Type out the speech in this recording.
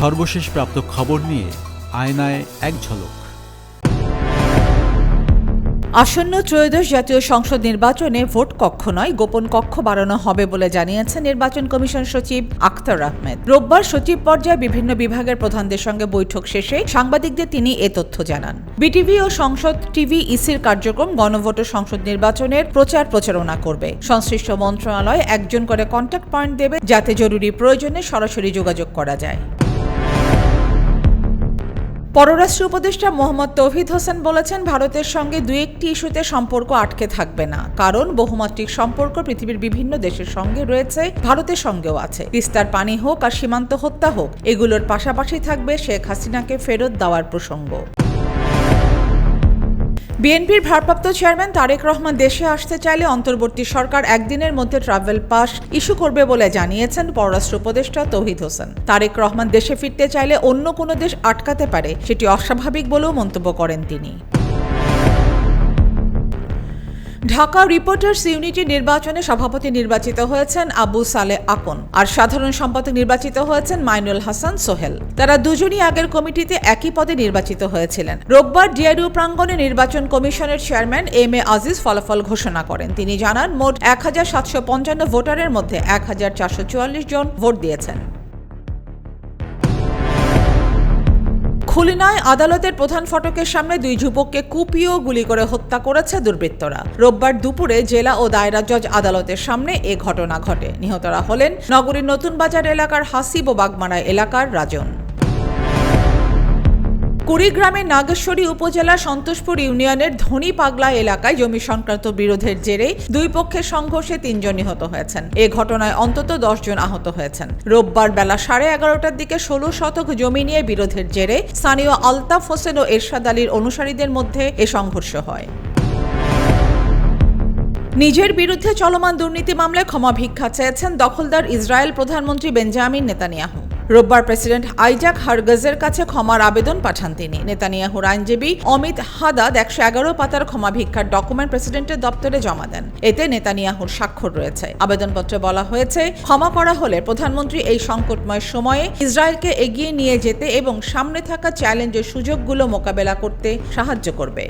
সর্বশেষ প্রাপ্ত খবর নিয়ে আয়নায় এক ঝলক। আসন্ন ত্রয়োদশ জাতীয় সংসদ নির্বাচনে ভোট কক্ষ নয়, গোপন কক্ষ বাড়ানো হবে বলে জানিয়েছেন নির্বাচন কমিশন সচিব আখতার আহমেদ। রোববার সচিব পর্যায়ে বিভিন্ন বিভাগের প্রধানদের সঙ্গে বৈঠক শেষে সাংবাদিকদের তিনি এ তথ্য জানান। বিটিভি ও সংসদ টিভি ইসির কার্যক্রম গণভোট ও সংসদ নির্বাচনের প্রচার প্রচারণা করবে। সংশ্লিষ্ট মন্ত্রণালয় একজন করে কন্ট্যাক্ট পয়েন্ট দেবে যাতে জরুরি প্রয়োজনে সরাসরি যোগাযোগ করা যায়। পররাষ্ট্র উপদেষ্টা মোহাম্মদ তৌহিদ হোসেন বলেছেন, ভারতের সঙ্গে দু একটি ইস্যুতে সম্পর্ক আটকে থাকবে না। কারণ, বহুমাত্রিক সম্পর্ক পৃথিবীর বিভিন্ন দেশের সঙ্গে রয়েছে, ভারতের সঙ্গেও আছে। তিস্তার পানি হোক আর সীমান্ত হত্যা হোক, এগুলোর পাশাপাশি থাকবে শেখ হাসিনাকে ফেরত দেওয়ার প্রসঙ্গ। বিএনপির ভারপ্রাপ্ত চেয়ারম্যান তারেক রহমান দেশে আসতে চাইলে অন্তর্বর্তী সরকার একদিনের মধ্যে ট্রাভেল পাস ইস্যু করবে বলে জানিয়েছেন পররাষ্ট্র উপদেষ্টা তৌহিদ হোসেন। তারেক রহমান দেশে ফিরতে চাইলে অন্য কোনো দেশ আটকাতে পারে, সেটি অস্বাভাবিক বলেও মন্তব্য করেন তিনি। ঢাকা রিপোর্টার্স ইউনিটি নির্বাচনে সভাপতি নির্বাচিত হয়েছেন আবু সালে আকন আর সাধারণ সম্পাদক নির্বাচিত হয়েছেন মাইনুল হাসান সোহেল। তারা দুজনই আগের কমিটিতে একই পদে নির্বাচিত হয়েছিলেন। রোববার ডিআরইউ প্রাঙ্গণে নির্বাচন কমিশনের চেয়ারম্যান এম এ আজিজ ফলাফল ঘোষণা করেন। তিনি জানান, মোট এক হাজার সাতশো পঞ্চান্ন ভোটারের মধ্যে এক হাজার চারশো চুয়াল্লিশ জন ভোট দিয়েছেন। খুলনায় আদালতের প্রধান ফটকের সামনে দুই যুবককে কুপিয়ে গুলি করে হত্যা করেছে দুর্বৃত্তরা। রোববার দুপুরে জেলা ও দায়রা জজ আদালতের সামনে এ ঘটনা ঘটে। নিহতরা হলেন নগরীর নতুন বাজার এলাকার হাসিব ও বাগমারা এলাকার রাজন। কুড়িগ্রামের নাগেশ্বরী উপজেলার সন্তোষপুর ইউনিয়নের ধনী পাগলা এলাকায় জমি সংক্রান্ত বিরোধের জেরে দুই পক্ষের সংঘর্ষে তিনজন নিহত হয়েছেন। এ ঘটনায় অন্তত দশ জন আহত হয়েছেন। রোববার বেলা সাড়ে এগারোটার দিকে ষোলো শতক জমি নিয়ে বিরোধের জেরে স্থানীয় আলতাফ হোসেন ও এরশাদ আলীর অনুসারীদের মধ্যে এ সংঘর্ষ হয়। নিজের বিরুদ্ধে চলমান দুর্নীতি মামলায় ক্ষমা ভিক্ষা চেয়েছেন দখলদার ইসরায়েল প্রধানমন্ত্রী বেঞ্জামিন নেতানিয়াহু। রোববার প্রেসিডেন্ট আইজাক হারগজের কাছে ক্ষমার আবেদন পাঠান তিনি। নেতানিয়াহুর আইনজীবী অমিত হাদাদ একশো এগারো পাতার ক্ষমা ভিক্ষার ডকুমেন্ট প্রেসিডেন্টের দপ্তরে জমা দেন। এতে নেতানিয়াহুর স্বাক্ষর রয়েছে। আবেদনপত্রে বলা হয়েছে, ক্ষমা করা হলে প্রধানমন্ত্রী এই সংকটময় সময়ে ইসরায়েলকে এগিয়ে নিয়ে যেতে এবং সামনে থাকা চ্যালেঞ্জের সুযোগগুলো মোকাবেলা করতে সাহায্য করবে।